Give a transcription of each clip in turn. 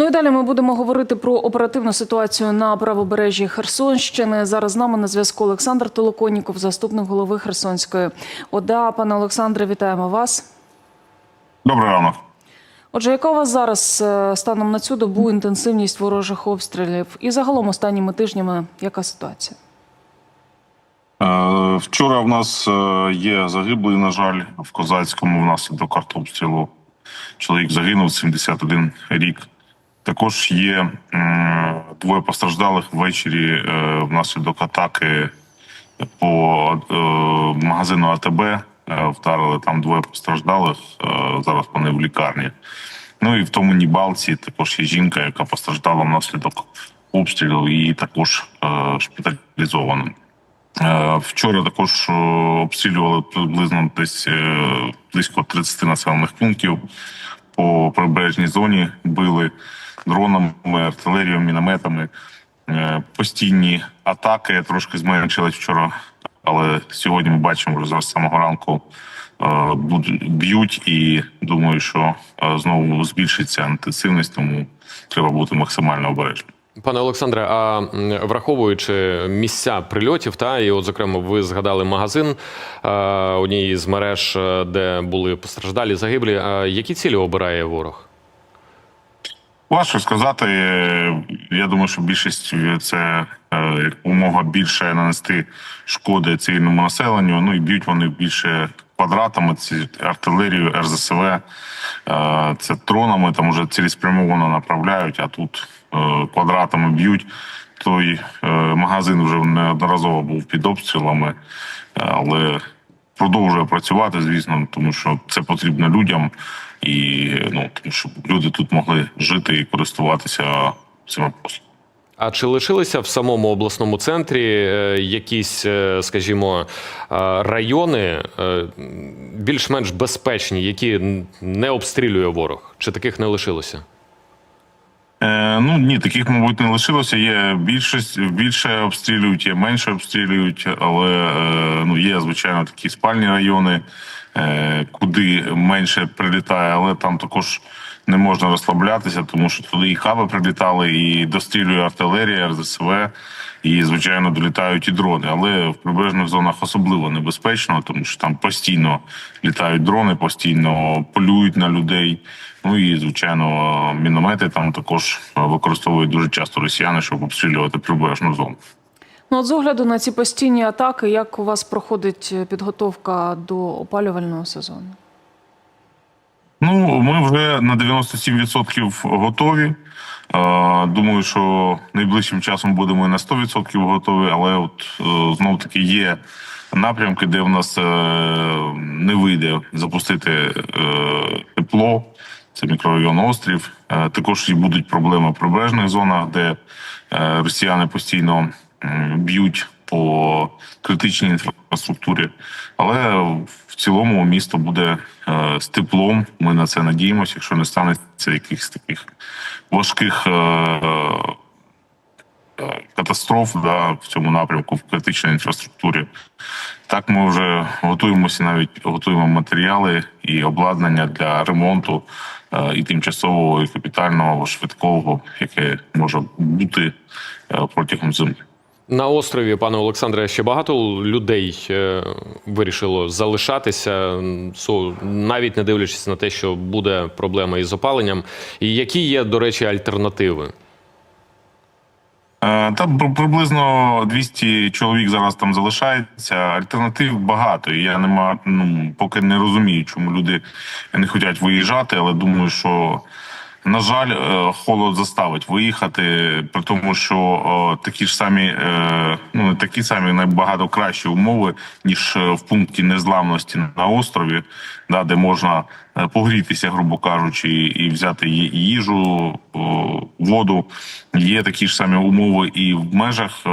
Ну і далі ми будемо говорити про оперативну ситуацію на правобережжі Херсонщини. Зараз з нами на зв'язку Олександр Толоконіков, заступник голови Херсонської ОДА. Пане Олександре, вітаємо вас. Добрий ранок. Отже, яка у вас зараз е, станом на цю добу інтенсивність ворожих обстрілів? І загалом останніми тижнями яка ситуація? Е, Вчора в нас е, є загиблий, на жаль, в Козацькому внаслідок артобстрілу. Чоловік загинув 71 рік. Також є двоє постраждалих ввечері е, внаслідок атаки по е, магазину АТБ. Е, Вдарили там двоє постраждалих. Зараз вони в лікарні. Ну і в тому Нібалці також є жінка, яка постраждала внаслідок обстрілу, і також шпиталізована. Е, Вчора також обстрілювали приблизно десь близько 30 населених пунктів по прибережній зоні. Били дронами, артилерією, мінометами. Е, Постійні атаки трошки зменшились вчора, але сьогодні ми бачимо, що з самого ранку е, б'ють, і думаю, що е, знову збільшиться інтенсивність, тому треба бути максимально обережним. Пане Олександре, а враховуючи місця прильотів, та і от зокрема, ви згадали магазин е, однієї з мереж, е, де були постраждалі загиблі. е, Які цілі обирає ворог? Важко сказати. Я думаю, що більшість це умога більше нанести шкоди цивільному населенню. Ну і б'ють вони більше квадратами, ці артилерію, РЗСВ, е, це дронами, там уже цілеспрямовано направляють, а тут е, квадратами б'ють. Той е, магазин вже неодноразово був під обстрілами, але продовжує працювати, звісно, тому що це потрібно людям, і ну тому що люди тут могли жити і користуватися цими послугами. А чи лишилися в самому обласному центрі е, якісь, е, скажімо, е, райони більш-менш безпечні, які не обстрілює ворог? Чи таких не лишилося? Е, ну ні, таких, мабуть, не лишилося. Є більшість більше обстрілюють, є менше обстрілюють, але е, ну є звичайно такі спальні райони, е, куди менше прилітає, але там також не можна розслаблятися, тому що туди і хаби прилітали, і дострілює артилерія, РЗСВ, і звичайно долітають і дрони. Але в прибережних зонах особливо небезпечно, тому що там постійно літають дрони, постійно полюють на людей. Ну і звичайно, міномети там також використовують дуже часто росіяни, щоб обстрілювати прибережну зону. Ну, от з огляду на ці постійні атаки, як у вас проходить підготовка до опалювального сезону? Ну, ми вже на 97% готові. Е, Думаю, що найближчим часом будемо і на 100% готові, але от знов таки є напрямки, де в нас е, не вийде запустити е, тепло. Це мікрорайон Острів. Е, Також і будуть проблеми в прибережних зонах, де е, росіяни постійно б'ють по критичній інфраструктурі. Але в цілому місто буде е, з теплом. Ми на це надіємося, якщо не станеться якихось таких важких е, е, катастроф да, в цьому напрямку в критичній інфраструктурі. Так ми вже готуємося, навіть готуємо матеріали і обладнання для ремонту і тимчасового, і капітального, швидкого, яке може бути протягом зими. На острові, пане Олександре, ще багато людей е, вирішило залишатися, навіть не дивлячись на те, що буде проблема із опаленням. І які є, до речі, альтернативи? Е, Там приблизно 200 чоловік зараз там залишається. Альтернатив багато. Я нема, ну поки не розумію, чому люди не хочуть виїжджати, але думаю, що. На жаль, е, холод заставить виїхати, при тому, що е, такі ж самі, е, ну не такі самі набагато кращі умови, ніж в пункті незламності на острові, да, де можна погрітися, грубо кажучи, і взяти їжу, воду. Є такі ж самі умови і в межах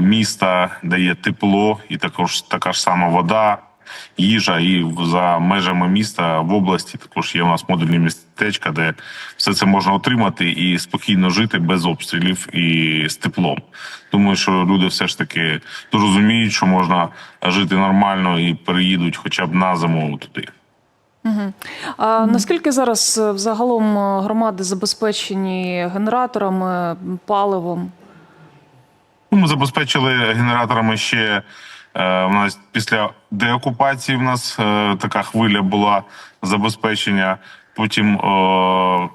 міста, де є тепло, і також така ж сама вода їжа, і за межами міста в області також є у нас модульні містечка, де все це можна отримати і спокійно жити без обстрілів і з теплом. Думаю, що люди все ж таки розуміють, що можна жити нормально і переїдуть хоча б на зиму туди. А наскільки зараз е, взагалом е, громади забезпечені генераторами, паливом? Ну, Ми забезпечили генераторами ще у нас після деокупації. В нас е, така хвиля була забезпечення. Потім е,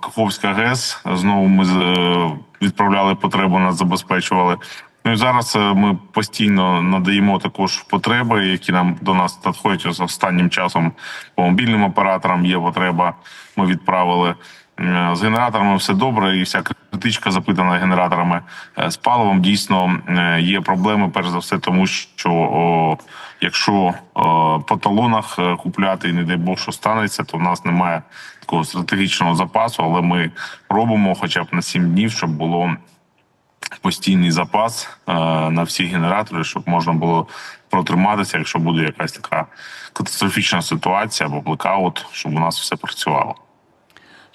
Каховська ГЕС. Знову ми з- е, відправляли потребу, нас забезпечували. Ну і зараз е, ми постійно надаємо також потреби, які нам до нас надходять Ось останнім часом по мобільним операторам. Є потреба. Ми відправили. Е, З генераторами все добре, і вся критичка запитана генераторами. Е, З паливом дійсно е, є проблеми, перш за все, тому що о, якщо о, по талонах купляти не дай Бог, що станеться, то в нас немає такого стратегічного запасу, але ми робимо хоча б на 7 днів, щоб було постійний запас е, на всі генератори, щоб можна було протриматися, якщо буде якась така катастрофічна ситуація або блекаут, щоб у нас все працювало.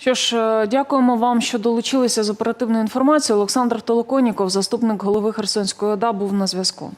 Що ж, е, дякуємо вам, що долучилися з оперативною інформацією. Олександр Толоконіков, заступник голови Херсонської ОДА, був на зв'язку.